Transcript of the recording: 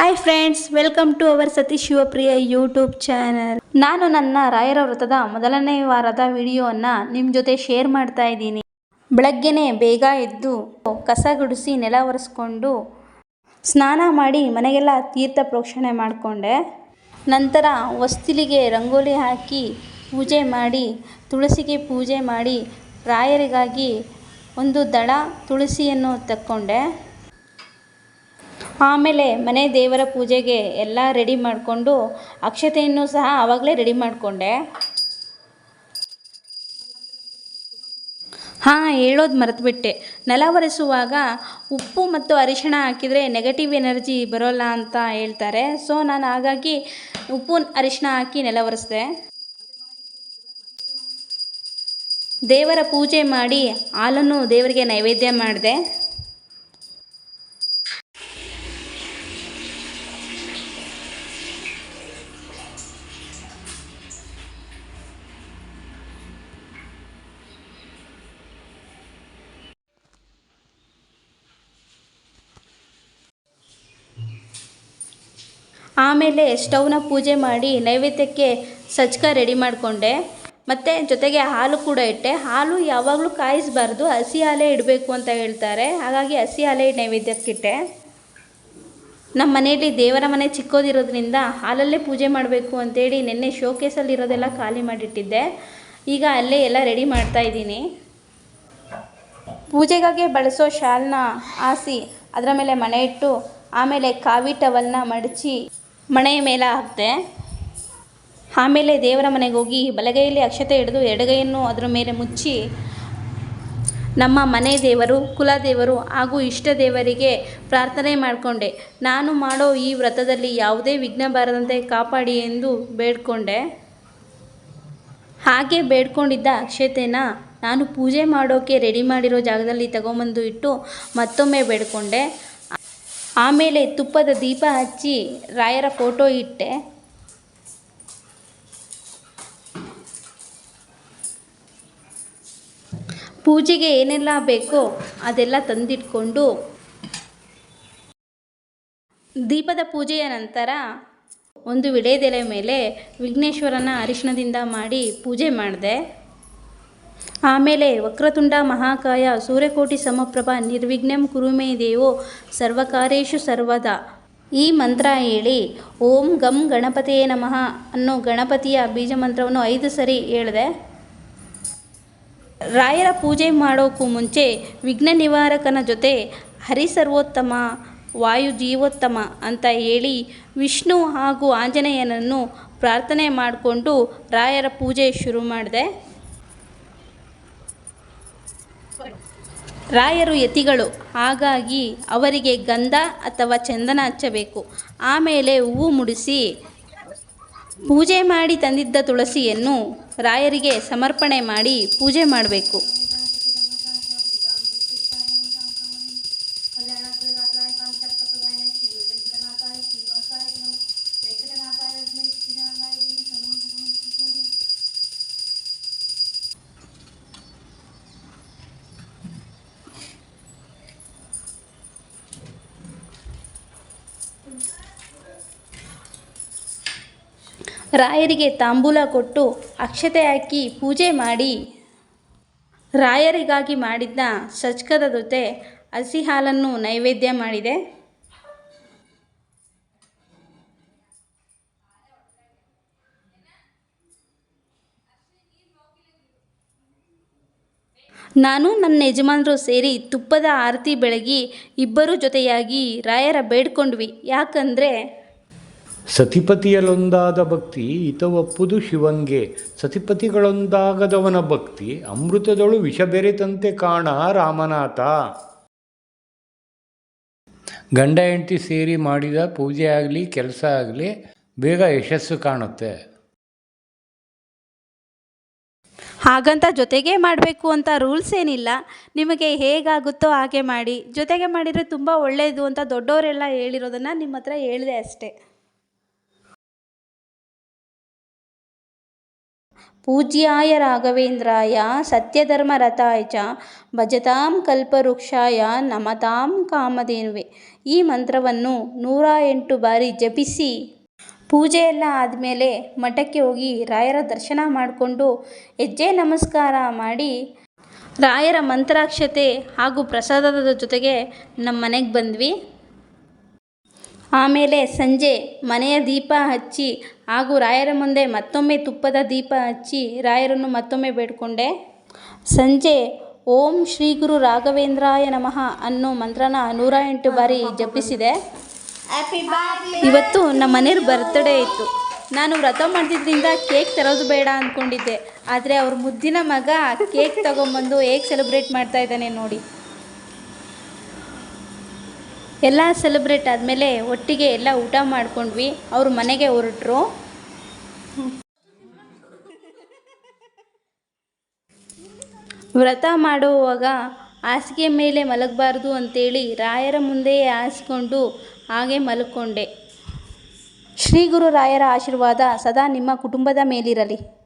Hi friends welcome to our Sati Shivapriya YouTube channel ನಾನು ನನ್ನ ರಾಯರ ವ್ರತದ ಮೊದಲನೇ ವಾರದ ವಿಡಿಯೋವನ್ನು ನಿಮ್ಮ ಜೊತೆ ಶೇರ್ ಮಾಡ್ತಾ ಇದ್ದೀನಿ. ಬೆಳಗ್ಗೆನೆ ಬೇಗ ಎದ್ದು ಕಸ ಗುಡಿಸಿ ನೆಲ ಒರೆಸ್ಕೊಂಡು ಸ್ನಾನ ಮಾಡಿ ಮನೆಗೆಲ್ಲ ತೀರ್ಥ ಪ್ರೋಕ್ಷಣೆ ಮಾಡಿಕೊಂಡೆ. ನಂತರ ಹೊಸ್ತಿಲಿಗೆ ರಂಗೋಲಿ ಹಾಕಿ ಪೂಜೆ ಮಾಡಿ, ತುಳಸಿಗೆ ಪೂಜೆ ಮಾಡಿ ರಾಯರಿಗಾಗಿ ಒಂದು ದಳ ತುಳಸಿಯನ್ನು ತಕ್ಕೊಂಡೆ. ಆಮೇಲೆ ಮನೆ ದೇವರ ಪೂಜೆಗೆ ಎಲ್ಲ ರೆಡಿ ಮಾಡಿಕೊಂಡು ಅಕ್ಷತೆಯನ್ನು ಸಹ ಆವಾಗಲೇ ರೆಡಿ ಮಾಡಿಕೊಂಡೆ. ಹಾಂ, ಹೇಳೋದು ಮರೆತುಬಿಟ್ಟೆ. ನೆಲ ಒರೆಸುವಾಗ ಉಪ್ಪು ಮತ್ತು ಅರಿಶಿಣ ಹಾಕಿದರೆ ನೆಗೆಟಿವ್ ಎನರ್ಜಿ ಬರೋಲ್ಲ ಅಂತ ಹೇಳ್ತಾರೆ. ಸೊ ನಾನು ಹಾಗಾಗಿ ಉಪ್ಪು, ಅರಿಶಿಣ ಹಾಕಿ ನೆಲ ಒರೆಸಿದೆ. ದೇವರ ಪೂಜೆ ಮಾಡಿ ಹಾಲನ್ನು ದೇವರಿಗೆ ನೈವೇದ್ಯ ಮಾಡಿದೆ. ಆಮೇಲೆ ಸ್ಟವ್ನ ಪೂಜೆ ಮಾಡಿ ನೈವೇದ್ಯಕ್ಕೆ ಸಜ್ಕ ರೆಡಿ ಮಾಡಿಕೊಂಡೆ. ಮತ್ತು ಜೊತೆಗೆ ಹಾಲು ಕೂಡ ಇಟ್ಟೆ. ಹಾಲು ಯಾವಾಗಲೂ ಕಾಯಿಸಬಾರ್ದು, ಹಸಿ ಹಾಲೇ ಇಡಬೇಕು ಅಂತ ಹೇಳ್ತಾರೆ. ಹಾಗಾಗಿ ಹಸಿ ಹಾಲೇ ನೈವೇದ್ಯಕ್ಕಿಟ್ಟೆ ನಮ್ಮ ಮನೆಯಲ್ಲಿ ದೇವರ ಮನೆ ಚಿಕ್ಕೋದಿರೋದ್ರಿಂದ ಹಾಲಲ್ಲೇ ಪೂಜೆ ಮಾಡಬೇಕು ಅಂತೇಳಿ ನಿನ್ನೆ ಶೋಕೇಸಲ್ಲಿರೋದೆಲ್ಲ ಖಾಲಿ ಮಾಡಿಟ್ಟಿದ್ದೆ. ಈಗ ಅಲ್ಲೇ ಎಲ್ಲ ರೆಡಿ ಮಾಡ್ತಾ ಇದ್ದೀನಿ. ಪೂಜೆಗಾಗಿ ಬಳಸೋ ಶಾಲನ್ನ ಹಾಸಿ ಅದರ ಮೇಲೆ ಮನೆ ಇಟ್ಟು, ಆಮೇಲೆ ಕಾವಿ ಟವಲ್ನ ಮಡಚಿ ಮಣೆಯ ಮೇಲೆ ಹಾಕಿದೆ ಆಮೇಲೆ ದೇವರ ಮನೆಗೆ ಹೋಗಿ ಬಲಗೈಯಲ್ಲಿ ಅಕ್ಷತೆ ಹಿಡಿದು ಎಡಗೈಯನ್ನು ಅದರ ಮೇಲೆ ಮುಚ್ಚಿ, ನಮ್ಮ ಮನೆ ದೇವರು, ಕುಲದೇವರು ಹಾಗೂ ಇಷ್ಟ ದೇವರಿಗೆ ಪ್ರಾರ್ಥನೆ ಮಾಡಿಕೊಂಡೆ. ನಾನು ಮಾಡೋ ಈ ವ್ರತದಲ್ಲಿ ಯಾವುದೇ ವಿಘ್ನ ಬಾರದಂತೆ ಕಾಪಾಡಿ ಎಂದು ಬೇಡ್ಕೊಂಡೆ. ಹಾಗೆ ಬೇಡ್ಕೊಂಡಿದ್ದ ಅಕ್ಷತೆನ ನಾನು ಪೂಜೆ ಮಾಡೋಕ್ಕೆ ರೆಡಿ ಮಾಡಿರೋ ಜಾಗದಲ್ಲಿ ತಗೊಂಬಂದು ಇಟ್ಟು ಮತ್ತೊಮ್ಮೆ ಬೇಡ್ಕೊಂಡೆ. ಆಮೇಲೆ ತುಪ್ಪದ ದೀಪ ಹಚ್ಚಿ ರಾಯರ ಫೋಟೋ ಇಟ್ಟೆ. ಪೂಜೆಗೆ ಏನೆಲ್ಲ ಬೇಕೋ ಅದೆಲ್ಲ ತಂದಿಟ್ಕೊಂಡು ದೀಪದ ಪೂಜೆಯ ನಂತರ ಒಂದು ವಿಡೇದೆಲೆ ಮೇಲೆ ವಿಘ್ನೇಶ್ವರನ ಅರಿಶಿಣದಿಂದ ಮಾಡಿ ಪೂಜೆ ಮಾಡಿದೆ. ಆಮೇಲೆ ವಕ್ರತುಂಡ ಮಹಾಕಾಯ ಸೂರ್ಯಕೋಟಿ ಸಮಪ್ರಭ ನಿರ್ವಿಘ್ನಂ ಕುರುಮೇ ದೇವೋ ಸರ್ವಕಾರೇಶು ಸರ್ವದಾ. ಈ ಮಂತ್ರ ಹೇಳಿ, ಓಂ ಗಂ ಗಣಪತಿಯೇ ನಮಃ ಅನ್ನೋ ಗಣಪತಿಯ ಬೀಜ ಮಂತ್ರವನ್ನು ಐದು ಸರಿ ಹೇಳಿದೆ. ರಾಯರ ಪೂಜೆ ಮಾಡೋಕ್ಕೂ ಮುಂಚೆ ವಿಘ್ನ ನಿವಾರಕನ ಜೊತೆ ಹರಿಸರ್ವೋತ್ತಮ, ವಾಯು ಜೀವೋತ್ತಮ ಅಂತ ಹೇಳಿ ವಿಷ್ಣು ಹಾಗೂ ಆಂಜನೇಯನನ್ನು ಪ್ರಾರ್ಥನೆ ಮಾಡಿಕೊಂಡು ರಾಯರ ಪೂಜೆ ಶುರು ಮಾಡಿದೆ. ರಾಯರು ಯತಿಗಳು. ಹಾಗಾಗಿ ಅವರಿಗೆ ಗಂಧ ಅಥವಾ ಚಂದನ ಹಚ್ಚಬೇಕು. ಆಮೇಲೆ ಹೂವು ಮುಡಿಸಿ ಪೂಜೆ ಮಾಡಿ ತಂದಿದ್ದ ತುಳಸಿಯನ್ನು ರಾಯರಿಗೆ ಸಮರ್ಪಣೆ ಮಾಡಿ ಪೂಜೆ ಮಾಡಬೇಕು. ರಾಯರಿಗೆ ತಾಂಬೂಲ ಕೊಟ್ಟು ಅಕ್ಷತೆ ಹಾಕಿ ಪೂಜೆ ಮಾಡಿ ರಾಯರಿಗಾಗಿ ಮಾಡಿದ್ದ ಸಚ್ಕದ ಜೊತೆ ಹಸಿ ಹಾಲನ್ನು ನೈವೇದ್ಯ ಮಾಡಿದೆ. ನಾನು ನನ್ನ ಯಜಮಾನರು ಸೇರಿ ತುಪ್ಪದ ಆರತಿ ಬೆಳಗಿ ಇಬ್ಬರೂ ಜೊತೆಯಾಗಿ ರಾಯರ ಬೇಡ್ಕೊಂಡ್ವಿ. ಯಾಕಂದರೆ ಸತಿಪತಿಯಲೊಂದಾದ ಭಕ್ತಿ ಹಿತವಪ್ಪುದು ಶಿವಂಗೆ. ಸತಿಪತಿಗಳೊಂದಾಗದವನ ಭಕ್ತಿ, ಅಮೃತದೊಳು ವಿಷ ಬೆರೆತಂತೆ ಕಾಣ ರಾಮನಾಥ. ಗಂಡ ಹೆಂಡತಿ ಸೇರಿ ಮಾಡಿದ ಪೂಜೆ ಆಗಲಿ, ಕೆಲಸ ಆಗಲಿ, ಬೇಗ ಯಶಸ್ಸು ಕಾಣುತ್ತೆ. ಹಾಗಂತ ಜೊತೆಗೆ ಮಾಡಬೇಕು ಅಂತ ರೂಲ್ಸ್ ಏನಿಲ್ಲ. ನಿಮಗೆ ಹೇಗಾಗುತ್ತೋ ಹಾಗೆ ಮಾಡಿ. ಜೊತೆಗೆ ಮಾಡಿದರೆ ತುಂಬ ಒಳ್ಳೆಯದು ಅಂತ ದೊಡ್ಡವರೆಲ್ಲ ಹೇಳಿರೋದನ್ನು ನಿಮ್ಮ ಹತ್ರ ಹೇಳಿದೆ ಅಷ್ಟೇ. ಪೂಜ್ಯಾಯ ರಾಘವೇಂದ್ರಾಯ, ಸತ್ಯಧರ್ಮರಥಾಯ ಚ, ಭಜತಾಂ ಕಲ್ಪವೃಕ್ಷಾಯ ನಮತಾಂ ಕಾಮಧೇನುವೆ. ಈ ಮಂತ್ರವನ್ನು ನೂರ ಎಂಟು ಬಾರಿ ಜಪಿಸಿ, ಪೂಜೆಯೆಲ್ಲ ಆದಮೇಲೆ ಮಠಕ್ಕೆ ಹೋಗಿ ರಾಯರ ದರ್ಶನ ಮಾಡಿಕೊಂಡು ಹೆಜ್ಜೆ ನಮಸ್ಕಾರ ಮಾಡಿ, ರಾಯರ ಮಂತ್ರಾಕ್ಷತೆ ಹಾಗೂ ಪ್ರಸಾದದ ಜೊತೆಗೆ ನಮ್ಮ ಮನೆಗೆ ಬಂದ್ವಿ. ಆಮೇಲೆ ಸಂಜೆ ಮನೆಯ ದೀಪ ಹಚ್ಚಿ ಹಾಗೂ ರಾಯರ ಮುಂದೆ ಮತ್ತೊಮ್ಮೆ ತುಪ್ಪದ ದೀಪ ಹಚ್ಚಿ ರಾಯರನ್ನು ಮತ್ತೊಮ್ಮೆ ಬೇಡಿಕೊಂಡೆ. ಸಂಜೆ ಓಂ ಶ್ರೀ ಗುರು ರಾಘವೇಂದ್ರಾಯ ನಮಃ ಅನ್ನೋ ಮಂತ್ರನ ನೂರ ಎಂಟು ಬಾರಿ ಜಪಿಸಿದೆ. ಇವತ್ತು ನಮ್ಮ ಮನೆಯವ್ರ ಬರ್ತ್ಡೇ ಇತ್ತು. ನಾನು ವ್ರತ ಮಾಡಿದ್ರಿಂದ ಕೇಕ್ ತರೋದು ಬೇಡ ಅಂದ್ಕೊಂಡಿದ್ದೆ ಆದರೆ ಅವ್ರ ಮುದ್ದಿನ ಮಗ ಕೇಕ್ ತಗೊಂಬಂದು ಹೇಗೆ ಸೆಲೆಬ್ರೇಟ್ ಮಾಡ್ತಾ ಇದ್ದಾನೆ ನೋಡಿ. ಎಲ್ಲ ಸೆಲೆಬ್ರೇಟ್ ಆದಮೇಲೆ ಒಟ್ಟಿಗೆ ಎಲ್ಲ ಊಟ ಮಾಡ್ಕೊಂಡ್ವಿ. ಅವ್ರ ಮನೆಗೆ ಹೊರಟ್ರು. ವ್ರತ ಮಾಡುವಾಗ ಹಾಸಿಗೆ ಮೇಲೆ ಮಲಗಬಾರ್ದು ಅಂತೇಳಿ ರಾಯರ ಮುಂದೆಯೇ ಹಾಸಿಕೊಂಡು ಹಾಗೆ ಮಲ್ಕೊಂಡೆ. ಶ್ರೀ ಗುರು ರಾಯರ ಆಶೀರ್ವಾದ ಸದಾ ನಿಮ್ಮ ಕುಟುಂಬದ ಮೇಲಿರಲಿ.